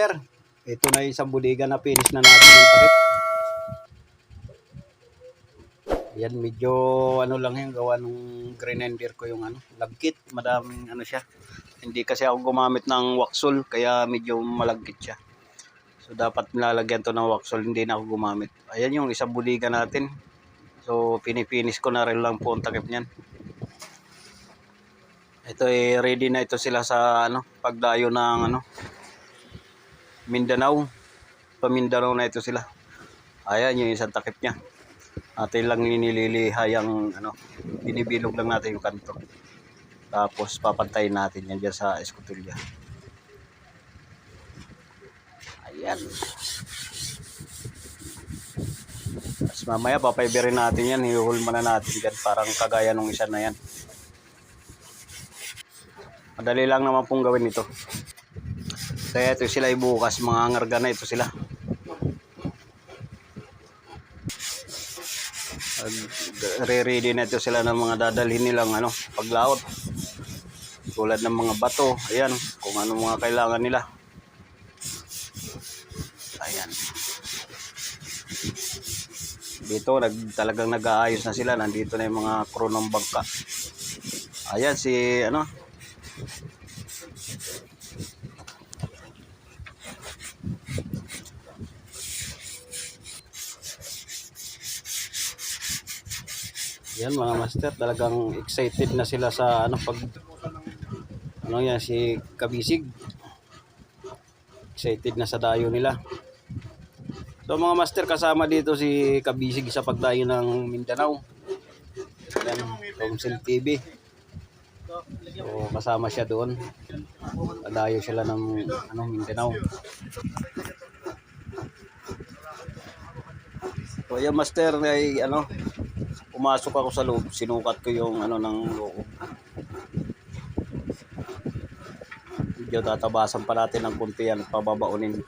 master, ito na yung isang budiga na finish na natin yung takip. Yan, medyo ano lang yung gawa nung grenadier ko yung ano, lagkit. Madaming ano siya. Hindi kasi ako gumamit ng waxol, kaya medyo malagkit siya. So dapat nilalagyan to ng waxol, hindi na ako gumamit. Ayan yung isang budiga natin. So pinifinish ko na rin lang po ang takip niyan. Ito eh ready na ito sila sa ano pagdayo ng ano Mindanao. Pamindanao na ito sila. Ayan yung isang takip niya. Atin lang ninililiha yung ano, binibilog lang natin yung kanto. Tapos papantayin natin yan dyan sa eskutilya. Ayan. Tapos mamaya papaiberin natin yan, hihuhulma na natin dyan parang kagaya nung isa na yan. Madali lang naman pong gawin ito. Kaya ito sila ibukas, mga ngarga na ito sila. Re-ready na ito sila ng mga dadalhin nilang ano, paglaot. Tulad ng mga bato, ayan, kung ano mga kailangan nila. Ayan. Dito, nag, talagang nag-aayos na sila. Nandito na yung mga crew ng bangka. Ayan, si, ano, Yan mga master, talagang excited na sila sa ano pag ano yan si Kabisig. Excited na sa dayo nila. So mga master kasama dito si Kabisig sa pagdayo ng Mindanao. Yan, Council TV. So kasama siya doon. Padayo sila ng ano Mindanao. So yung master ay ano pumasok ako sa loob, sinukat ko yung ano ng loob. Medyo tatabasan pa natin ng kunti yan, pababaunin.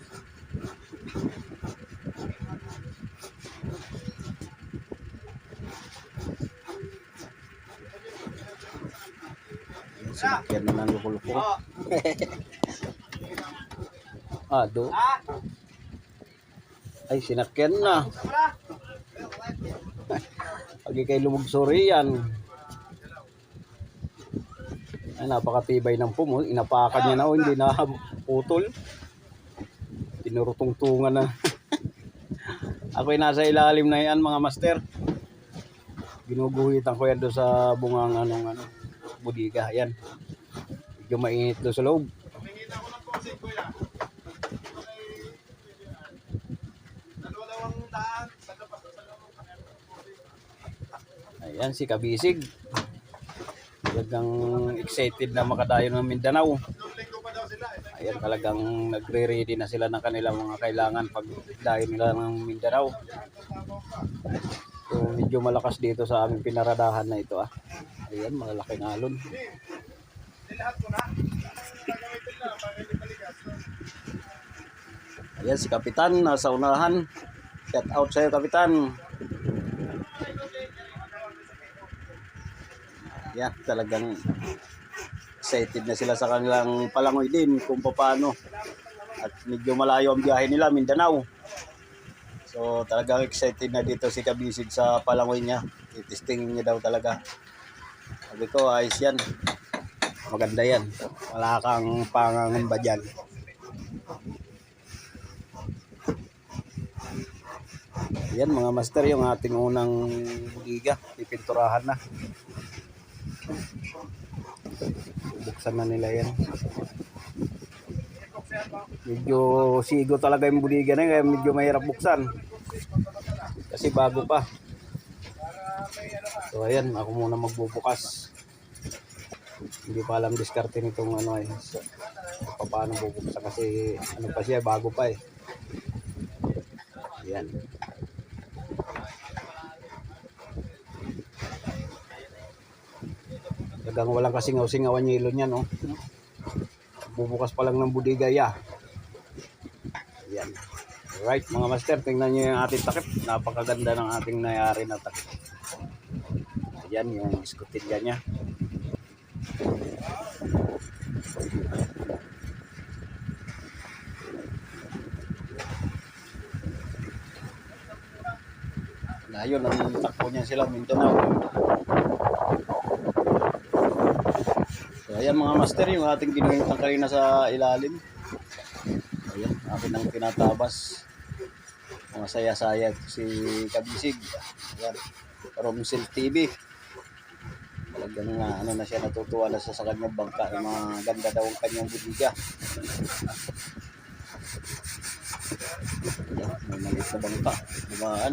Sinakyan na ng luko-luko. ah, do. Ay, sinakyan na. Pagi kay lumugsuri yan. Ay, napakatibay ng pumo. Inapakan niya na o, hindi na putol. Tinurutungtungan na. Ako'y nasa ilalim na yan mga master. Ginuguhitan ko yan doon sa bungang anong ano, budiga. Yan. Medyo mainit doon sa loob. Ayan si Kabisig. Talagang excited na makadayo ng Mindanao. Ayan talagang nagre-ready na sila ng kanilang mga kailangan pag dayo nila ng Mindanao. So medyo malakas dito sa aming pinaradahan na ito ah. Ayan, malalaking alon. Ayan si Kapitan nasa unahan. Shout out sa'yo Kapitan. Yan, talagang excited na sila sa kanilang palangoy din kung paano. At medyo malayo ang biyahe nila, Mindanao. So talagang excited na dito si Kabisig sa palangoy niya. Itistingin niya daw talaga. Sabi ko, ayos yan. Maganda yan. Wala kang pangangamba dyan. Yan mga master, yung ating unang liga. Pipinturahan na. Buksan na nila yan. Medyo sigo talaga yung buliga na yun, kaya medyo mahirap buksan. Kasi bago pa. So ayan, ako muna magbubukas. Hindi pa alam diskarte nitong ano eh. Paano bubuksan kasi ano pa siya, bago pa eh. Ayan. Talagang walang kasingaw-singawan yung ilo niya, no? Bubukas pa lang ng budigaya. Ayan. Alright, mga master, tingnan nyo yung ating takip. Napakaganda ng ating nayari na takip. Ayan, yung iskutilya niya. na yun ang takbo niya sila minto na oh. So, ayan mga master, yung ating ginuhintang kanina sa ilalim. Ayan, akin ang tinatabas. Mga saya-saya si Kabisig. Ayan, Romsil TV. Talagang uh, ano na siya, natutuwa na siya sa kanyang bangka. Yung mga ganda daw ang kanyang budiga. Ayan, may maliit na bangka. Dumaan.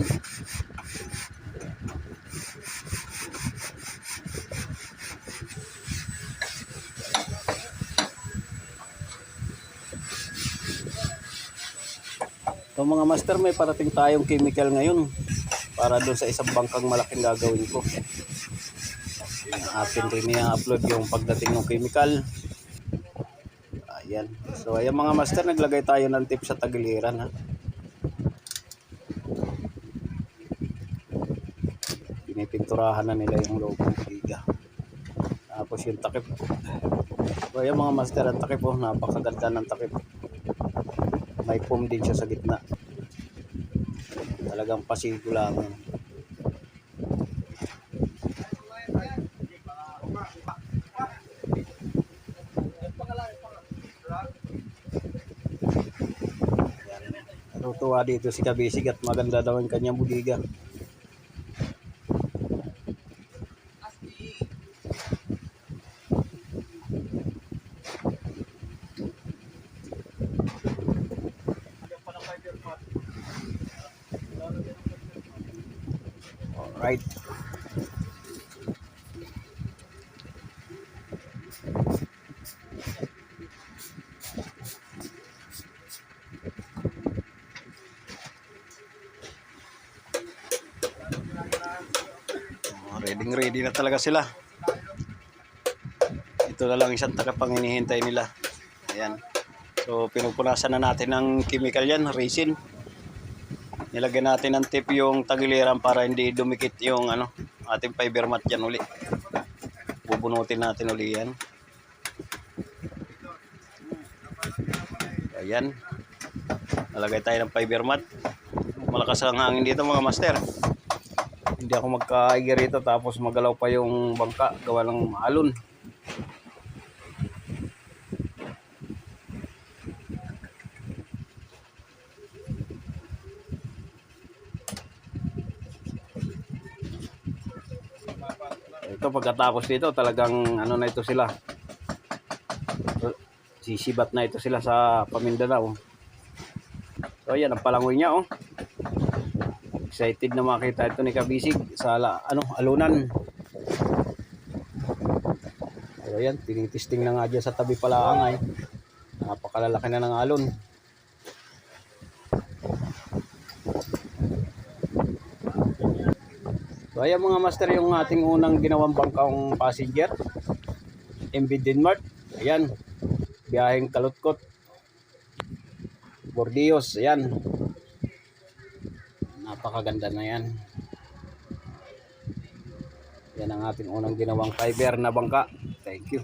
So mga master, may parating tayong chemical ngayon para doon sa isang bangkang malaking gagawin ko. Atin rin i-upload yung pagdating ng chemical. Ayan. So ayan mga master, naglagay tayo ng tip sa tagiliran ha. Pinipinturahan na nila yung loob ng biga. Tapos yung takip. So ayan mga master, ang takip oh, napakaganda ng takip may foam din siya sa gitna talagang pasigo lang Natutuwa dito si Kabisig at maganda daw ang kanyang budiga. Alright. Oh, Ready ready na talaga sila. Ito na lang isang takap ang hinihintay nila. Ayan. So pinupunasan na natin ng chemical yan, resin. Nilagyan natin ng tip yung tagiliran para hindi dumikit yung ano, ating fiber mat yan uli. Bubunutin natin uli yan. Ayan. Nalagay tayo ng fiber mat. Malakas ang hangin dito mga master. Hindi ako magkaiga rito tapos magalaw pa yung bangka gawa ng alon. Ito pagkatapos dito talagang ano na ito sila. Sisibat na ito sila sa Pamindanao. So ayan ang palangoy niya oh. Excited na makita ito ni Kabisig sa ano alunan. So ayan, tinitisting na nga dyan sa tabi palaang ay. Napakalalaki na ng alon. So ayan mga master yung ating unang ginawang bangkang passenger. MB Denmark. Ayan. Biyaheng Kalutkot. Bordios. Ayan. Napakaganda na yan. Yan ang ating unang ginawang fiber na bangka. Thank you.